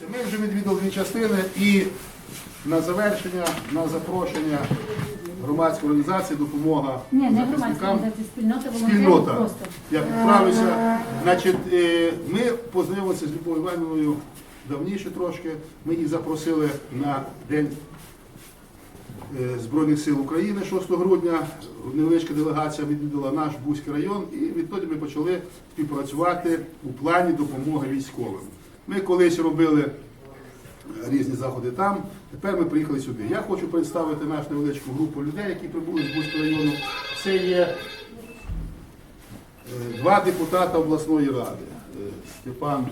Дивіться, Ми вже відвідали дві частини і на завершення, на запрошення громадської організації допомога Ні, не громадська захисникам. організація, спільнота волонтерів Спільнота. просто. Я підправився. Значить, е, ми познайомилися з Любов'ю Іванівною давніше трошки. Ми її запросили на день е, Збройних сил України 6 грудня. Невеличка делегація відвідала наш Бузький район, і відтоді ми почали співпрацювати у плані допомоги військовим. Ми колись робили різні заходи там. Тепер ми приїхали сюди. Я хочу представити нашу невеличку групу людей, які прибули з Бузького району. Це є е, два депутата обласної ради е, Степан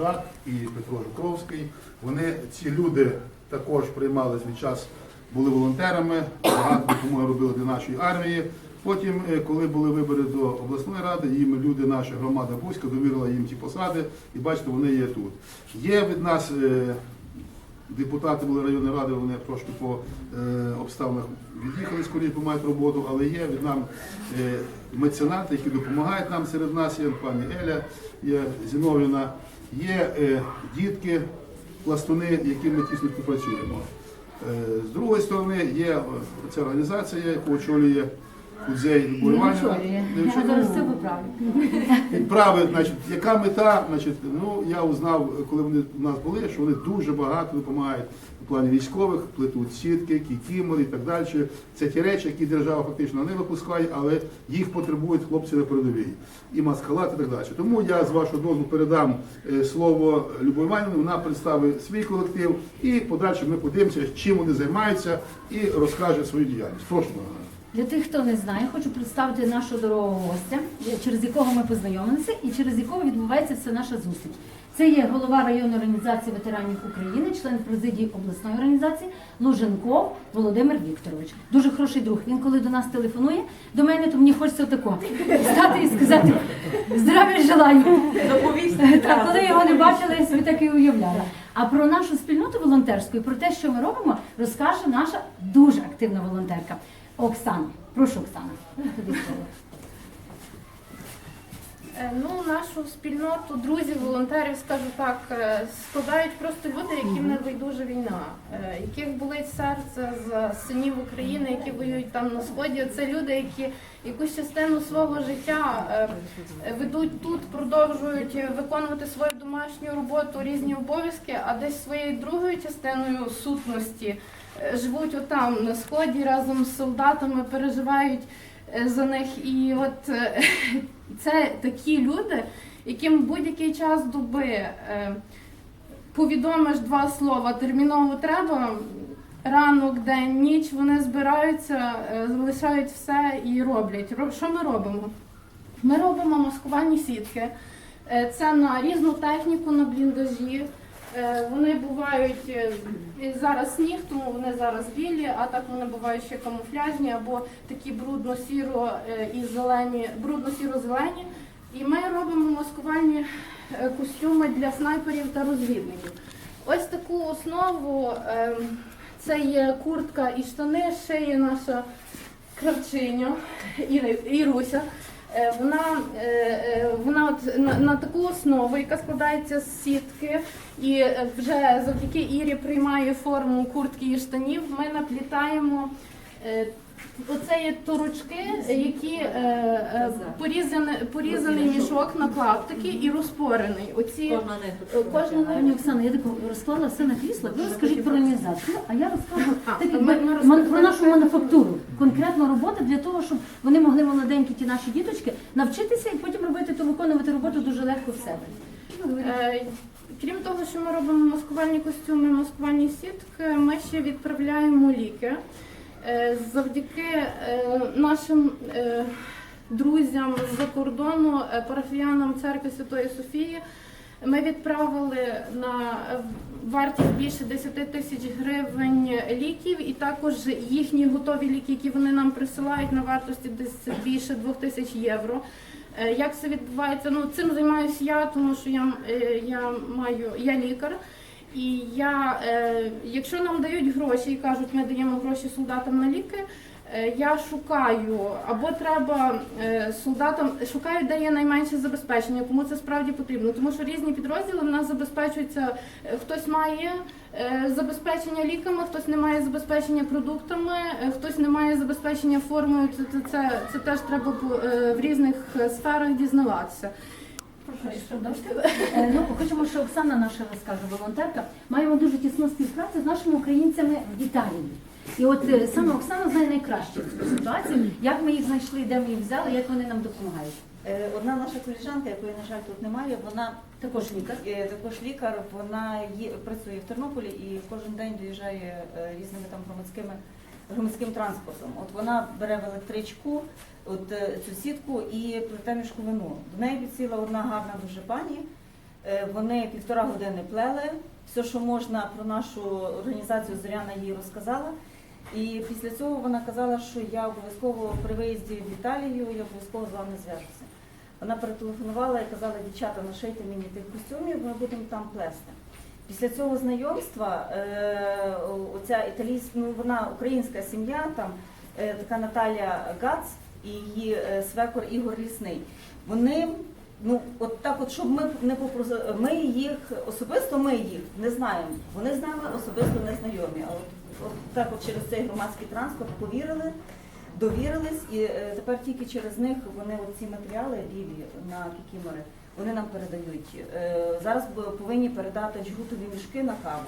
Рак і Петро Жукровський. Вони ці люди також приймали свій час, були волонтерами, багато допомоги робили для нашої армії. Потім, е, коли були вибори до обласної ради, їм люди, наша громада Бузька, довірила їм ці посади, і бачите, вони є тут. Є від нас е, депутати були районної ради, вони трошки по е, обставинах від'їхали скоріше, бо мають роботу, але є від нам е, меценати, які допомагають нам серед нас, є пані Еля, є Зіновіна, є дітки, пластуни, які ми тісно співпрацюємо. З другої сторони, є ця організація, яку очолює Кудзей Любов Не Іванівна. очолює. Не Я зараз це поправлю. Відправи, значить, яка мета, значить, ну я узнав, коли вони у нас були, що вони дуже багато допомагають у плані військових, плетуть сітки, кікімори і так далі. Це ті речі, які держава фактично не випускає, але їх потребують хлопці на передовій. І маскалат, і так далі. Тому я з вашого дозволу передам е, слово Любові Іванівні, вона представить свій колектив і подальше ми подивимося, чим вони займаються, і розкаже свою діяльність. Прошу. Для тих, хто не знає, хочу представити нашого дорогого гостя, через якого ми познайомилися і через якого відбувається вся наша зустріч. Це є голова районної організації ветеранів України, член президії обласної організації Луженков Володимир Вікторович. Дуже хороший друг. Він коли до нас телефонує до мене, то мені хочеться отако стати і сказати здравия желаю. Так, коли його не бачили, я собі так і уявляла. А про нашу спільноту волонтерську і про те, що ми робимо, розкаже наша дуже активна волонтерка Оксана. Прошу, Оксана. Тобі слово. Е, Ну, нашу спільноту друзів, волонтерів, скажу так, е, складають просто люди, яким не байдуже війна, е, яких болить серце за синів України, які воюють там на сході. Це люди, які якусь частину свого життя ведуть тут, продовжують виконувати свою домашню роботу, різні обов'язки, а десь своєю другою частиною сутності живуть отам на сході разом з солдатами, переживають е, за них. І от е, це такі люди, яким будь-який час доби е, повідомиш два слова терміново треба. Ранок, день, ніч вони збираються, залишають все і роблять. Ро- Що ми робимо? Ми робимо маскувальні сітки. Це на різну техніку, на бліндажі. Е, Вони бувають е, зараз сніг, тому вони зараз білі, а так вони бувають ще камуфляжні або такі брудно-сіро е, і зелені, брудно-сіро-зелені. І ми робимо маскувальні костюми для снайперів та розвідників. Ось таку основу це є куртка і штани, шиє наша кравчиня Іри- Іруся. Е, Вона, е, е, вона от на, на таку основу, яка складається з сітки, і вже завдяки Ірі приймає форму куртки і штанів. Ми наплітаємо. Оце є торочки, які е, е, порізаний, порізаний мішок на клаптики і розпорений. Оці кожна Пані Оксана, я таку розклала все на крісло. Ви розкажіть про організацію, а я розкажу А, так, ми- ми ман- розкажемо. про нашу мануфактуру. Конкретно робота для того, щоб вони могли молоденькі ті наші діточки навчитися і потім робити то виконувати роботу дуже легко в себе. Е, Крім того, що ми робимо маскувальні костюми, маскувальні сітки, ми ще відправляємо ліки. Е, Завдяки е, нашим е, друзям з-за кордону, парафіянам церкви Святої Софії, ми відправили на вартість більше 10 тисяч гривень ліків, і також їхні готові ліки, які вони нам присилають на вартості десь більше 2 тисяч євро. Як це відбувається? Ну цим займаюся я, тому що я, я маю я лікар. І я, е, якщо нам дають гроші і кажуть, ми даємо гроші солдатам на ліки, е, я шукаю, або треба е, солдатам, шукаю, де є найменше забезпечення, кому це справді потрібно. Тому що різні підрозділи в нас забезпечуються, е, хтось має е, забезпечення ліками, хтось не має забезпечення продуктами, е, хтось не має забезпечення формою. Це, це, це, це теж треба е, в різних сферах дізнаватися. Е, Ну, хочемо, що Оксана наша розкаже, волонтерка. Маємо дуже тісну співпрацю з нашими українцями в Італії. І от е, саме Оксана знає найкраще цю ситуацію, як ми їх знайшли, де ми їх взяли, як вони нам допомагають. Е, Одна наша коліжанка, якої, на жаль, тут немає, вона Також лікар. також лікар, вона є, працює в Тернополі і кожен день доїжджає різними там громадськими громадським транспортом. От вона бере в електричку от е, цю сітку і плете мішковину. До неї підсіла одна гарна дуже пані. Е, Вони півтора години плели. Все, що можна про нашу організацію Зоряна їй розказала. І після цього вона казала, що я обов'язково при виїзді в Італію, я обов'язково з вами зв'яжуся. Вона перетелефонувала і казала, дівчата, нашийте мені тих костюмів, ми будемо там плести. Після цього знайомства е, оця італійська, ну вона українська сім'я, там е, така Наталя Гац і її е, свекор Ігор Лісний. Вони, ну от так, от щоб ми не попросили, ми їх особисто ми їх не знаємо. Вони з нами особисто не знайомі. А от, от так, от через цей громадський транспорт повірили довірились, і е, тепер тільки через них вони ці матеріали білі на кікімори вони нам передають. Е, зараз повинні передати джгутові мішки на каву.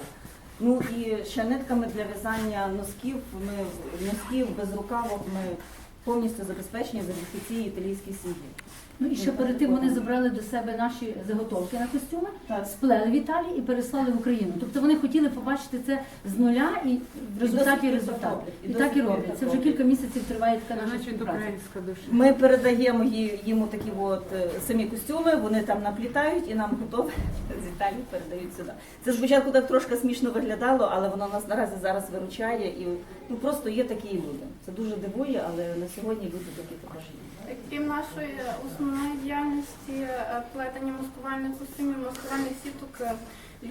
Ну і ще нитками для в'язання носків. Ми носків без рукавок ми повністю забезпечені завдяки цій італійській сім'ї. Ну і ще перед тим вони забрали до себе наші заготовки на костюми, Так. сплели в Італії і переслали в Україну. Тобто вони хотіли побачити це з нуля і в результаті результат. і І так і роблять. Це вже кілька місяців триває така наша співпраця. українська душа. Ми передаємо їм такі от е, самі костюми, вони там наплітають і нам готові з Італії передають сюди. Це спочатку так трошки смішно виглядало, але воно нас наразі зараз виручає і ну просто є такі люди. Це дуже дивує, але на сьогодні люди такі також є. Крім нашої основної діяльності е, плетення маскувальних костюмів, маскувальних сіток, е,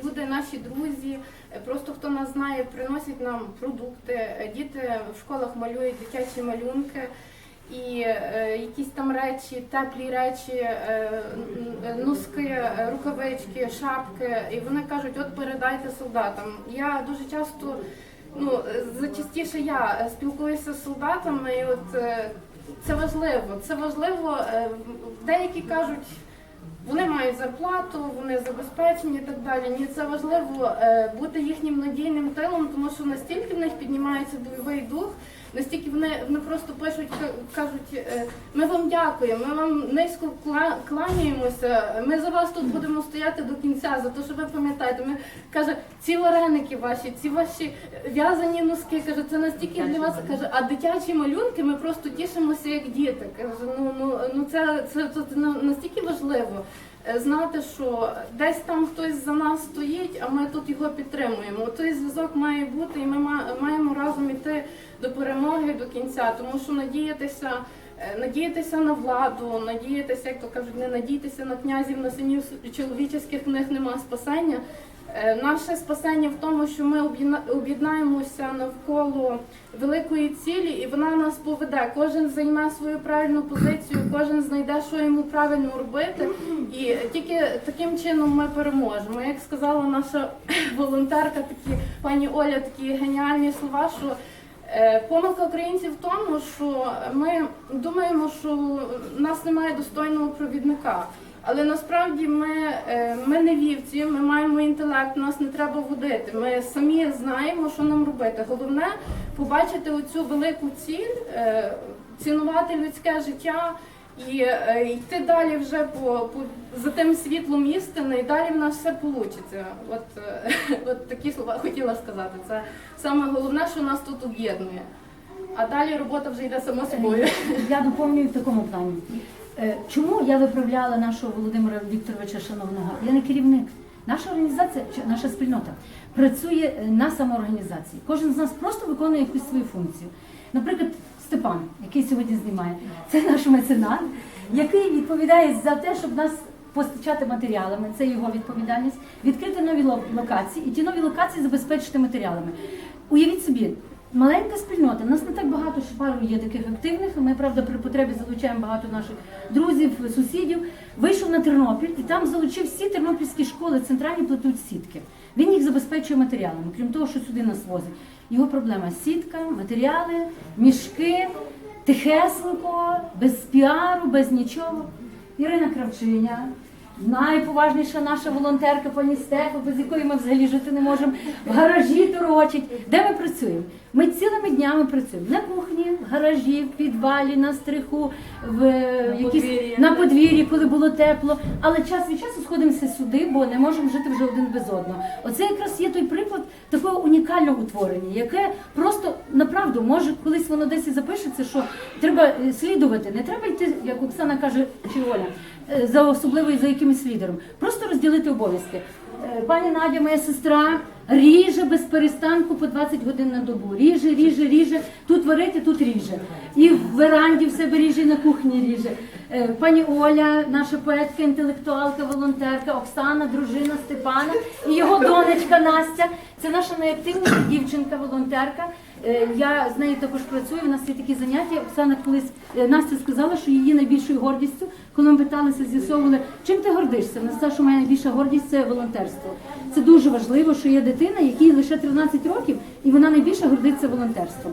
люди, наші друзі, е, просто хто нас знає, приносять нам продукти. Діти в школах малюють дитячі малюнки. І якісь там речі, теплі речі, носки, рукавички, шапки. І вони кажуть, от передайте солдатам. Я дуже часто, ну зачастіше я спілкуюся з солдатами, і от це важливо. Це важливо. е, Деякі кажуть, вони мають зарплату, вони забезпечені і так далі. Ні, це важливо е, бути їхнім надійним тилом, тому що настільки в них піднімається бойовий дух, настільки вони, вони просто пишуть, кажуть, е, ми вам дякуємо, ми вам низько кла- кланяємося. Ми за вас тут будемо стояти до кінця, за те, що ви пам'ятаєте. Ми каже, ці вареники ваші, ці ваші в'язані носки, каже, це настільки для вас каже, а дитячі малюнки ми просто тішимося як діти. Каже, ну ну ну це це, це, ну, настільки важливо. Е, Знати, що десь там хтось за нас стоїть, а ми тут його підтримуємо. Той зв'язок має бути, і ми маємо разом іти до перемоги до кінця, тому що надіятися, надіятися на владу, надіятися, як то кажуть, не надіятися на князів, на синів чоловічих, в нема спасення. Е, Наше спасення в тому, що ми об'єднаємося навколо великої цілі, і вона нас поведе. Кожен займе свою правильну позицію, кожен знайде, що йому правильно робити, і тільки таким чином ми переможемо. Як сказала наша волонтерка, такі пані Оля, такі геніальні слова, що Е, Помилка українців в тому, що ми думаємо, що в нас немає достойного провідника. Але насправді ми, е, ми не вівці, ми маємо інтелект, нас не треба водити. Ми самі знаємо, що нам робити. Головне побачити оцю велику ціль, е, цінувати людське життя і е, йти далі вже по, по за тим світлом істини, і далі в нас все вийде. От, е, от такі слова хотіла сказати. Це саме головне, що нас тут об'єднує. А далі робота вже йде сама собою. Я доповнюю в такому плані. Е, Чому я виправляла нашого Володимира Вікторовича Шановного? Я не керівник. Наша організація, наша спільнота працює на самоорганізації. Кожен з нас просто виконує якусь свою функцію. Наприклад, Степан, який сьогодні знімає, це наш меценат, який відповідає за те, щоб нас постачати матеріалами. Це його відповідальність, відкрити нові локації і ті нові локації забезпечити матеріалами. Уявіть собі, Маленька спільнота. Нас не так багато, що пару є таких активних. Ми, правда, при потребі залучаємо багато наших друзів, сусідів. Вийшов на Тернопіль і там залучив всі тернопільські школи, центральні плетуть сітки. Він їх забезпечує матеріалами, крім того, що сюди нас возить. Його проблема сітка, матеріали, мішки, тихесенько, без піару, без нічого. Ірина Кравчиня, найповажніша наша волонтерка пані Стефа, без якої ми взагалі жити не можемо, в гаражі торочить. Де ми працюємо? Ми цілими днями працюємо на кухні, в гаражі, в підвалі, на стриху, в е, якісь на подвір'ї, коли було тепло. Але час від часу сходимося сюди, бо не можемо жити вже один без одного. Оце якраз є той приклад такого унікального утворення, яке просто направду може колись воно десь і запишеться, що треба е, слідувати. Не треба йти, як Оксана каже, чи Оля, за особливо за якимось лідером. Просто розділити обов'язки. Е, Пані Надя, моя сестра, ріже без перестанку по 20 годин на добу. Ріже, ріже, ріже. Тут варить, а тут ріже. І в веранді в себе ріже, і на кухні ріже. Е, Пані Оля, наша поетка, інтелектуалка, волонтерка, Оксана, дружина Степана і його донечка Настя. Це наша найактивніша дівчинка, волонтерка. Е, Я з нею також працюю. У нас є такі заняття. Оксана колись е, Настя сказала, що її найбільшою гордістю, коли ми питалися, з'ясовували, чим ти гордишся. Вона що моя найбільша гордість це волонтерство. Це дуже важливо, що є дитина, якій лише 13 років, і вона найбільше гордиться волонтерством.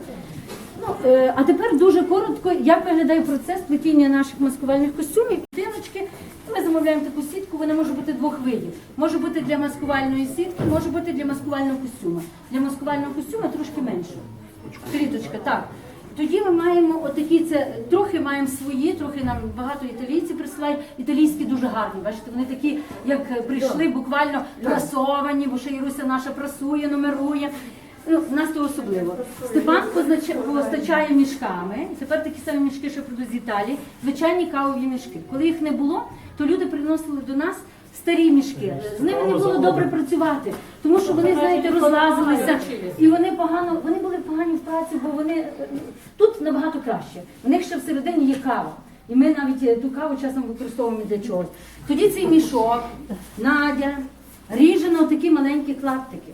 Ну, е, а тепер дуже коротко, як виглядає процес плетіння наших маскувальних костюмів. Піночки, ми замовляємо таку сітку, вона може бути двох видів. Може бути для маскувальної сітки, може бути для маскувального костюма. Для маскувального костюма трошки менше. Кліточка, так. Тоді ми маємо отакі, це трохи маємо свої, трохи нам багато італійців присилають. Італійські дуже гарні. Бачите, вони такі, як е, прийшли, буквально прасовані, бо ще Іруся наша прасує, номерує. Ну, в нас то особливо. Степан постачає мішками. Тепер такі самі мішки, що прийдуть з Італії, звичайні кавові мішки. Коли їх не було, то люди приносили до нас старі мішки. З ними не було добре працювати, тому що вони, знаєте, розлазилися і вони погано, вони були погані в праці, бо вони е, тут набагато краще. У них ще всередині є кава. І ми навіть е, ту каву часом використовуємо для чогось. Тоді цей мішок, Надя, ріже на такі маленькі клаптики.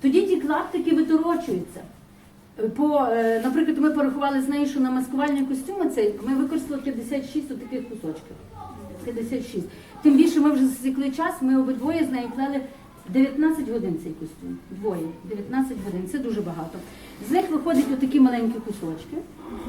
Тоді ті клаптики виторочуються. По, е, наприклад, ми порахували з нею, що на маскувальні костюми цей ми використали 56 таких кусочків. 56. Тим більше ми вже засікли час, ми обидвоє з нею плели 19 годин цей костюм. Двоє. 19 годин. Це дуже багато. З них виходять отакі маленькі кусочки.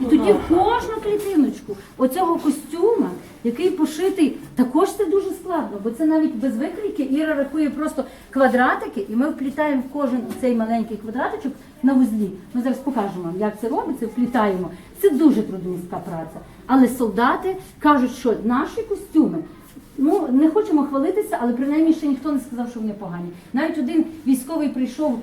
І тоді кожну клітиночку оцього костюма, який пошитий, також це дуже складно, бо це навіть без викрійки. Іра рахує просто квадратики, і ми вплітаємо в кожен цей маленький квадратичок на вузлі. Ми зараз покажемо вам, як це робиться, вплітаємо. Це дуже трудомістка праця. Але солдати кажуть, що наші костюми. Ну, не хочемо хвалитися, але принаймні ще ніхто не сказав, що вони погані. Навіть один військовий прийшов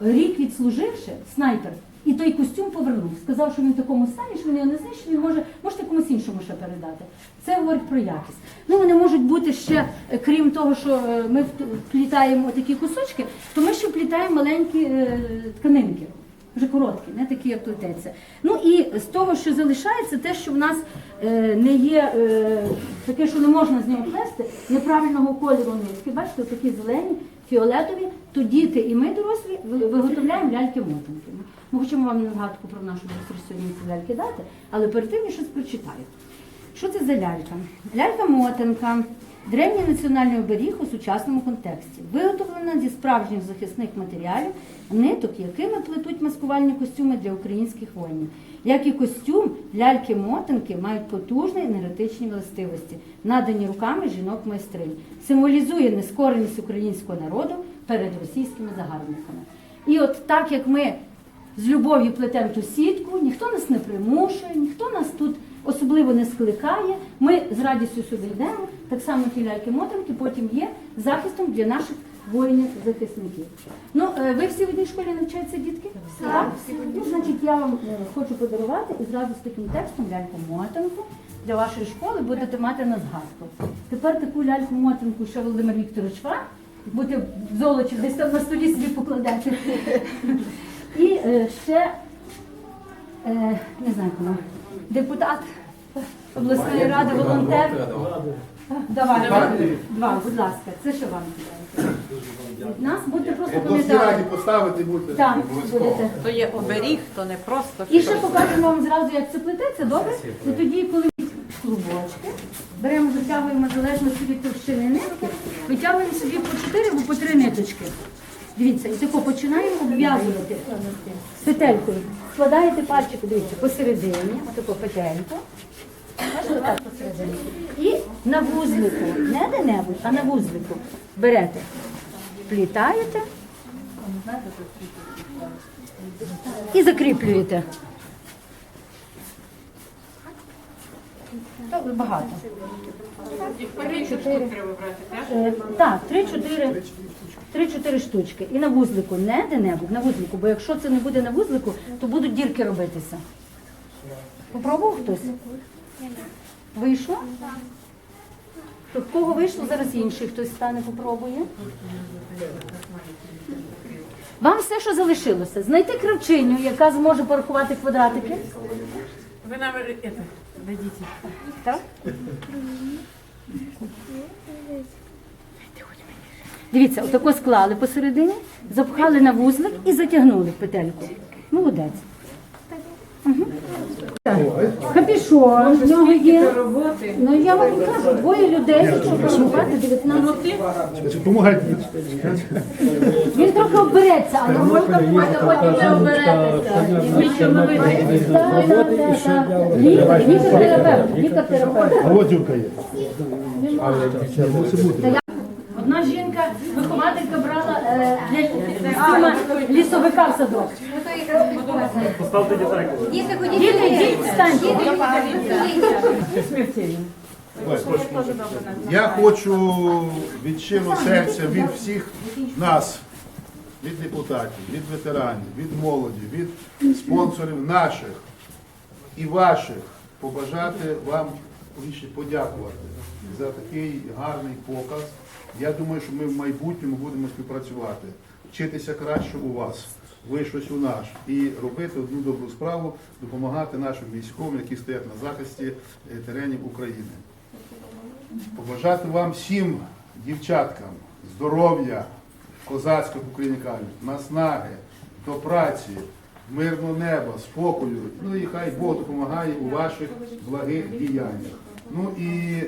рік відслуживши, снайпер, і той костюм повернув. Сказав, що він в такому стані, що він його не знищив, може, можете комусь іншому ще передати. Це говорить про якість. Ну, вони можуть бути ще, е, крім того, що е, ми вплітаємо такі кусочки, то ми ще вплітаємо маленькі е, тканинки. Вже короткі, не такі, як плететься. Ну і з того, що залишається, те, що в нас е, не є е, таке, що не можна з нього плести, неправильного кольору нитки. Бачите, такі зелені, фіолетові, то діти і ми дорослі виготовляємо ляльки-мотанки. Ми хочемо вам нагадку про нашу сьогодні ці ляльки дати, але перед тим я щось прочитаю. Що це за лялька? Лялька-мотанка. Древній національний оберіг у сучасному контексті, виготовлена зі справжніх захисних матеріалів, ниток, якими плетуть маскувальні костюми для українських воїнів. Як і костюм, ляльки-мотанки мають потужні енергетичні властивості, надані руками жінок-майстринь. Символізує нескореність українського народу перед російськими загарбниками. І от так як ми з любов'ю плетемо ту сітку, ніхто нас не примушує, ніхто нас тут особливо не скликає. Ми з радістю сюди йдемо. Так само ті ляльки-мотанки потім є захистом для наших воїнів-захисників. Ну, е, ви всі в одній школі навчаються, дітки? Так. Ну, значить, я вам е, хочу подарувати і зразу з таким текстом ляльку-мотанку для вашої школи будете мати на згадку. Тепер таку ляльку-мотанку ще Володимир Вікторович вам, будете в золоті десь там на столі собі покладати. І е, ще, не знаю кому, депутат обласної ради, волонтер. Давай, два, будь ласка, це що вам. від нас, будьте просто пам'ятати. поставити будете Так, будете. То є оберіг, то не просто І ще покажемо вам зразу, як це плететься, добре? І тоді, коли клубочки, беремо, витягуємо в залежності від товщини нитки, витягуємо собі по 4 або по 3 ниточки. Дивіться, і тако починаємо обв'язувати петелькою. Складаєте пальчик, дивіться, посередині, отако петельку. І на вузлику, не де-небудь, а на вузлику берете, плітаєте і закріплюєте. Так, Багато. Чотири. Е, Так, три-чотири. Три-чотири штучки. І на вузлику, не де-небудь, на вузлику. Бо якщо це не буде на вузлику, то будуть дірки робитися. Попробував хтось? Вийшло? То в кого вийшло, зараз інший хтось стане, попробує. Вам все, що залишилося, знайти кравчиню, яка зможе порахувати квадратики. Ви нам это, дадите. Так? Дивіться, отако склали посередині, запхали на вузлик і затягнули в петельку. Молодець. Капішон в нього є. Ну я вам кажу, двоє людей, якщо порахувати 19. Допомагайте. Він трохи обереться, але можна потім не оберетеся. Лікар, лікар-терапевт, лікар-терапевт. А от Юрка є. Одна жінка, вихователька брала е, для костюма лісовика в садок. Діти, ходіть Діти, сюди. йдіть, встаньте. Я хочу від щирого серця, від всіх нас, від депутатів, від ветеранів, від молоді, від спонсорів наших і ваших побажати вам більше подякувати за такий гарний показ. Я думаю, що ми в майбутньому будемо співпрацювати, вчитися краще у вас, ви у нас, і робити одну добру справу, допомагати нашим військовим, які стоять на захисті е, теренів України. Побажати вам всім, дівчаткам, здоров'я, козацького в наснаги, до праці, мирного неба, спокою. Ну і хай Бог допомагає у ваших благих діяннях. Ну і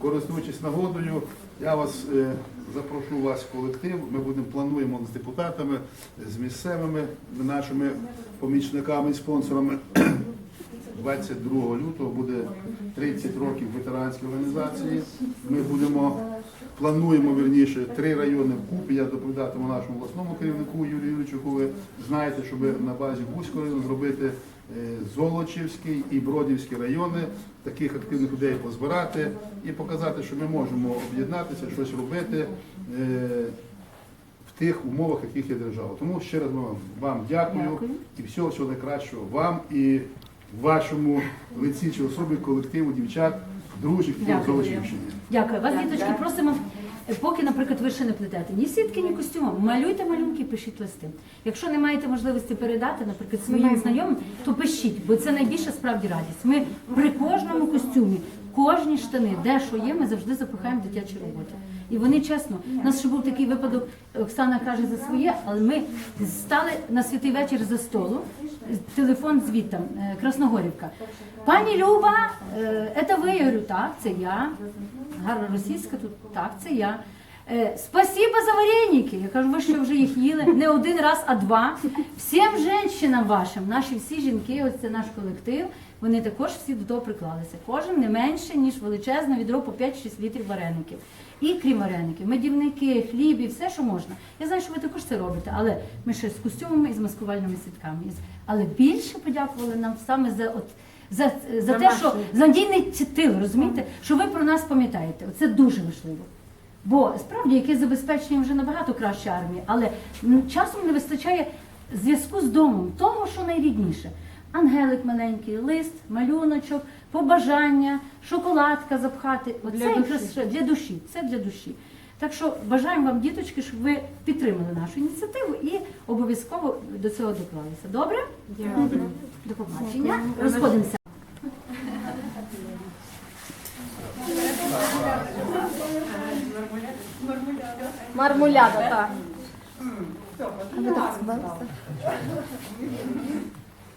користуючись нагодою, я вас е, запрошу вас в колектив. Ми будемо плануємо з депутатами, з місцевими нашими помічниками і спонсорами 22 лютого буде 30 років ветеранської організації. Ми будемо плануємо вірніше три райони вкупі. Я доповідатиму нашому обласному керівнику Юрію Юрійовичу, ви знаєте, щоб на базі Бузького району зробити Золочівський і Бродівський райони, таких активних людей позбирати і показати, що ми можемо об'єднатися, щось робити. е, В тих умовах, яких є держава. Тому ще раз вам, вам дякую, Дякую. і всього всього найкращого вам і вашому лиці чи особі колективу дівчат, дружніх і Дякую. Золочівщині. Дякую. Вас, діточки, просимо, е, поки, наприклад, ви ще не плетете ні сітки, ні костюмом, малюйте малюнки, пишіть листи. Якщо не маєте можливості передати, наприклад, своїм знайомим, то пишіть, бо це найбільша справді радість. Ми при кожному костюмі, кожні штани, де що є, ми завжди запихаємо дитячі роботи. І вони чесно, у нас ще був такий випадок, Оксана каже за своє, але ми стали на святий вечір за столу, телефон звідти, е, Красногорівка. Пані Люба, це ви? Я говорю, так, це я. Гарна російська тут, так, це я. Е, Спасибо за вареники. Я кажу, ви що вже їх їли не один раз, а два. Всім жінкам вашим, наші всі жінки, ось це наш колектив, вони також всі до того приклалися. Кожен не менше, ніж величезне відро по 5-6 літрів вареників. І крім вареників, медівники, хліб і все, що можна. Я знаю, що ви також це робите, але ми ще з костюмами і з маскувальними сітками. Але більше подякували нам саме за от. За, за те, що за надійний тил, розумієте, що ви про нас пам'ятаєте. Це дуже важливо. Бо справді яке забезпечення вже набагато краще армії, але часом не вистачає зв'язку з домом, того, що найрідніше. Ангелик маленький, лист, малюночок, побажання, шоколадка запхати. Оце Для якраз душі. для душі. Це для душі. Так що бажаємо вам, діточки, щоб ви підтримали нашу ініціативу і обов'язково до цього доклалися. Добре? Дякую. До побачення. Розходимося. Мармуляда, так.